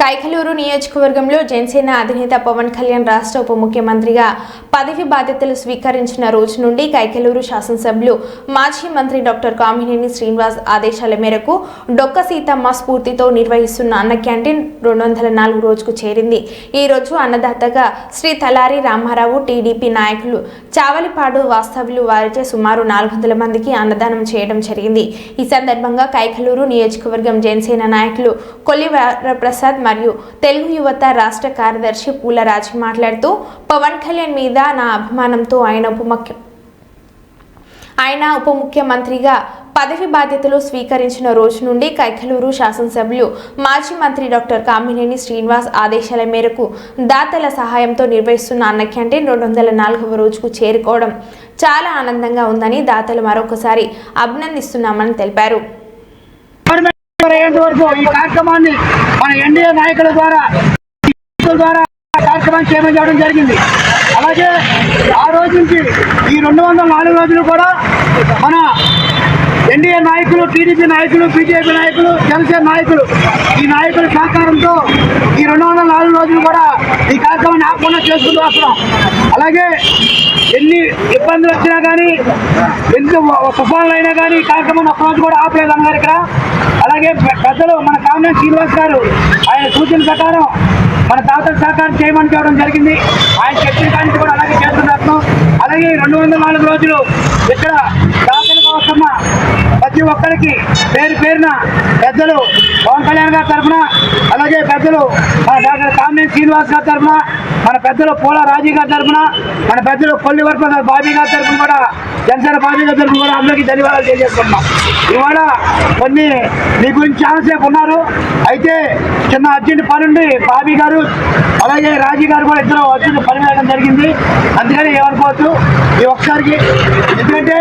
కైకలూరు నియోజకవర్గంలో జనసేన అధినేత పవన్ కళ్యాణ్ రాష్ట్ర ఉప ముఖ్యమంత్రిగా పదవి బాధ్యతలు స్వీకరించిన రోజు నుండి కైకలూరు శాసనసభ్యులు మాజీ మంత్రి డాక్టర్ కామినేని శ్రీనివాస్ ఆదేశాల మేరకు డొక్క సీతమ్మ స్ఫూర్తితో నిర్వహిస్తున్న అన్న క్యాంటీన్ రెండు వందల నాలుగు రోజుకు చేరింది. ఈ రోజు అన్నదాతగా శ్రీ తలారి రామారావు టీడీపీ నాయకులు చావలిపాడు వాస్తవ్యులు వారిచే సుమారు నాలుగు వందల మందికి అన్నదానం చేయడం జరిగింది. ఈ సందర్భంగా కైకలూరు నియోజకవర్గం జనసేన నాయకులు కొల్లివరప్రసాద్ మరియు తెలుగు యువత రాష్ట్ర కార్యదర్శి పూల రాజు మాట్లాడుతూ పవన్ కళ్యాణ్ మీద నా అభిమానంతో ఆయన ఉప ముఖ్య ఆయన ఉప ముఖ్యమంత్రిగా పదవి బాధ్యతలు స్వీకరించిన రోజు నుండి కైకలూరు శాసనసభ్యులు మాజీ మంత్రి డాక్టర్ కామినేని శ్రీనివాస్ ఆదేశాల మేరకు దాతల సహాయంతో నిర్వహిస్తున్న అన్న క్యాంటీన్ రెండు వందల నాలుగవ రోజుకు చేరుకోవడం చాలా ఆనందంగా ఉందని దాతలు మరొకసారి అభినందిస్తున్నామని తెలిపారు. అయ్యేంత వరకు ఈ కార్యక్రమాన్ని మన ఎన్డీఏ నాయకుల ద్వారా ద్వారా కార్యక్రమం చేయమని చేయడం జరిగింది. అలాగే ఆ రోజు నుంచి ఈ రెండు వందల నాలుగు రోజులు కూడా మన ఎన్డీఏ నాయకులు టీడీపీ నాయకులు బీజేపీ నాయకులు జనసేన నాయకులు ఈ నాయకుల సహకారంతో ఈ రెండు వందల నాలుగు రోజులు కూడా ఈ కార్యక్రమాన్ని ఆపకుండా చేసుకుంటూ వస్తున్నాం. అలాగే ఎన్ని ఇబ్బందులు వచ్చినా కానీ ఎంత తుఫాన్లు అయినా కానీ ఈ కార్యక్రమాన్ని ఒక్కరోజు కూడా ఆపలేదు అన్నారు ఇక్కడ అలాగే పెద్దలు మన కామినేని శ్రీనివాస్ గారు ఆయన సూచన ప్రకారం మన తాతల సహకారం చేయమని చెప్పడం జరిగింది. ఆయన చెప్పిన కానీ కూడా అలాగే చేస్తున్నారు అలాగే రెండు వందల నాలుగు రోజులు ప్రతి ఒక్కరికి పేరు పేరున పెద్దలు పవన్ కళ్యాణ్ గారి తరఫున అలాగే పెద్దలు మన డాక్టర్ కామినేని శ్రీనివాస్ గారి తరఫున మన పెద్దలు పూల రాజీ గారి తరఫున మన పెద్దలు కొల్లి బాబీ గారి తరఫున కూడా జనసేన బాబీ గారి తరఫున కూడా అందరికీ ధన్యవాదాలు తెలియజేస్తున్నాం ఇవాళ కొన్ని మీ గురించి చాలాసేపు ఉన్నారు. అయితే చిన్న అర్జెంట్ పని ఉండి బాబీ గారు అలాగే రాజీ గారు కూడా ఇద్దరు అర్జెంట్ పని వేయడం జరిగింది. అందుకని ఏమనుకోవద్దు. ఈ ఒక్కసారికి ఎందుకంటే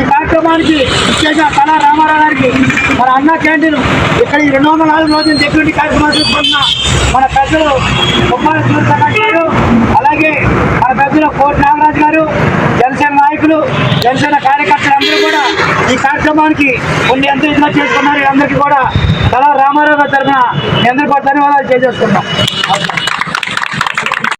ఈ కార్యక్రమానికి ఇచ్చేసిన కళా రామారావు గారికి మన అన్న క్యాంటీన్ ఇక్కడ ఈ రెండు వందల నాలుగు రోజులు సెక్యూరిటీ కార్యక్రమాలు చూసుకుంటున్న మన పెద్దలు ఉప్మాల సూర్యప్రకాష్ గారు అలాగే మన పెద్దలు కోటి నాగరాజు గారు జనసేన నాయకులు జనసేన కార్యకర్తలు అందరూ కూడా ఈ కార్యక్రమానికి కొన్ని ఎంత ఇదిగా చేసుకున్నారు అందరికీ కూడా కళా రామారావు గారి తరఫున మీ అందరికీ కూడా ధన్యవాదాలు చేసేస్తున్నాం